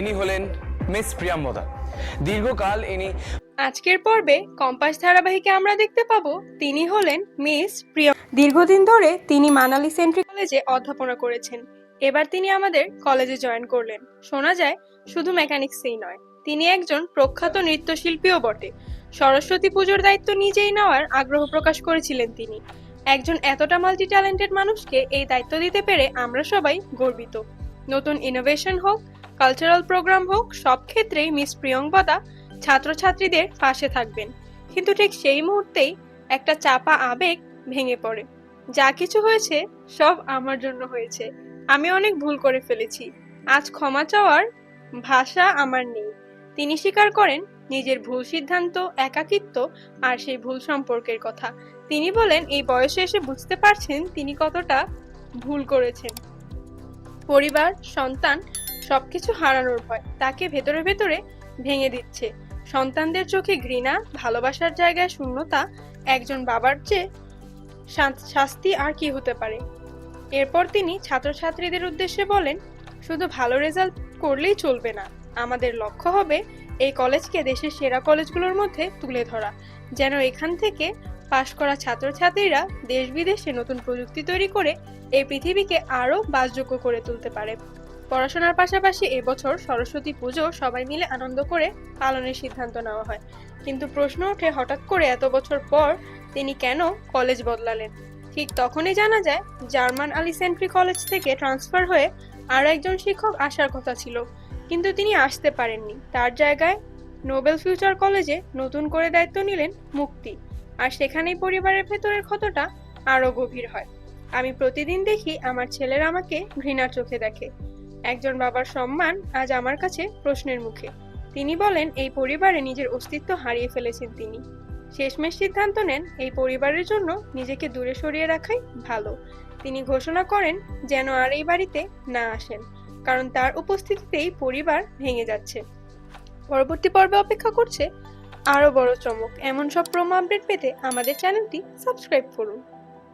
ইনি হলেন মিস প্রিয়াম্বদা দীর্ঘকাল ইনি আজকের পর্বে কম্পাস ধারাবাহিকে আমরা দেখতে পাবো, তিনি হলেন মিস প্রিয় দীর্ঘদিন ধরে তিনি মানালি সেন্ট্রি কলেজে অধ্যাপনা করেছেন। এবার তিনি আমাদের কলেজে জয়েন করলেন। শোনা যায়, শুধু মেকানিক্সেই নয়, তিনি একজন প্রখ্যাত নৃত্যশিল্পীও বটে। সরস্বতী পুজোর দায়িত্ব নিজেই নেওয়ার আগ্রহ প্রকাশ করেছিলেন তিনি। একজন এতটা মাল্টি ট্যালেন্টেড মানুষকে এই দায়িত্ব দিতে পেরে আমরা সবাই গর্বিত। নতুন ইনোভেশন হোক কালচারাল প্রোগ্রাম হোক, সব ক্ষেত্রেই মিস প্রিয়ঙ্বদা ছাত্রছাত্রীদের পাশে থাকবেন। কিন্তু ঠিক সেই মুহূর্তেই একটা চাপা আবেগ ভেঙে পড়ে। যা কিছু হয়েছে, সব আমার জন্য হয়েছে। আমি অনেক ভুল করে ফেলেছি। আজ ক্ষমা চাওয়ার ভাষা আমার নেই। তিনি স্বীকার করেন, নিজের ভুল সিদ্ধান্ত, একাকিত্ব আর সেই ভুল সম্পর্কের কথা। তিনি বলেন, এই বয়সে এসে বুঝতে পারছেন তিনি কতটা ভুল করেছেন। পরিবার, সন্তান সবকিছু হারানোর ভয় তাকে ভেতরে ভেতরে ভেঙে দিচ্ছে। সন্তানদের চোখে ঘৃণা, ভালোবাসার জায়গায় শূন্যতা, একজন বাবার চেয়ে শাস্তি আর কি হতে পারে? এরপর তিনি ছাত্রছাত্রীদের উদ্দেশ্যে বলেন, শুধু ভালো রেজাল্ট করলেই চলবে না। আমাদের লক্ষ্য হবে এই কলেজকে দেশের সেরা কলেজগুলোর মধ্যে তুলে ধরা। যেন এখান থেকে পাশ করা ছাত্রছাত্রীরা দেশ বিদেশে নতুন প্রযুক্তি তৈরি করে এই পৃথিবীকে আরও বাসযোগ্য করে তুলতে পারে। পড়াশোনার পাশাপাশি এবছর সরস্বতী পুজো সবাই মিলে আনন্দ করে পালনের সিদ্ধান্ত নেওয়া হয়। কিন্তু প্রশ্ন ওঠে, হঠাৎ করে এত বছর পর তিনি কেন কলেজ বদলালেন? ঠিক তখনই জানা যায়, জার্মান আলী সেন্ট্রি কলেজ থেকে ট্রান্সফার হয়ে আরও একজন শিক্ষক আসার কথা ছিল। কিন্তু তিনি আসতে পারেননি। তার জায়গায় নোবেল ফিউচার কলেজে নতুন করে দায়িত্ব নিলেন মুক্তি। আর সেখানেই পরিবারের ভেতরের ক্ষতটা আরও গভীর হয়। আমি প্রতিদিন দেখি আমার ছেলেরা আমাকে ঘৃণার চোখে দেখে। একজন বাবার সম্মান আজ আমার কাছে প্রশ্নের মুখে। তিনি বলেন, এই পরিবারে নিজের অস্তিত্ব হারিয়ে ফেলেছেন তিনি। শেষমেশ সিদ্ধান্ত নেন, এই পরিবারের জন্য নিজেকে দূরে সরিয়ে রাখাই ভালো। তিনি ঘোষণা করেন, যেন আর এই বাড়িতে না আসেন, কারণ তার উপস্থিতিতেই পরিবার ভেঙে যাচ্ছে। পরবর্তী পর্বে অপেক্ষা করছে আরও বড় চমক। এমন সব প্রোমো আপডেট পেতে আমাদের চ্যানেলটি সাবস্ক্রাইব করুন।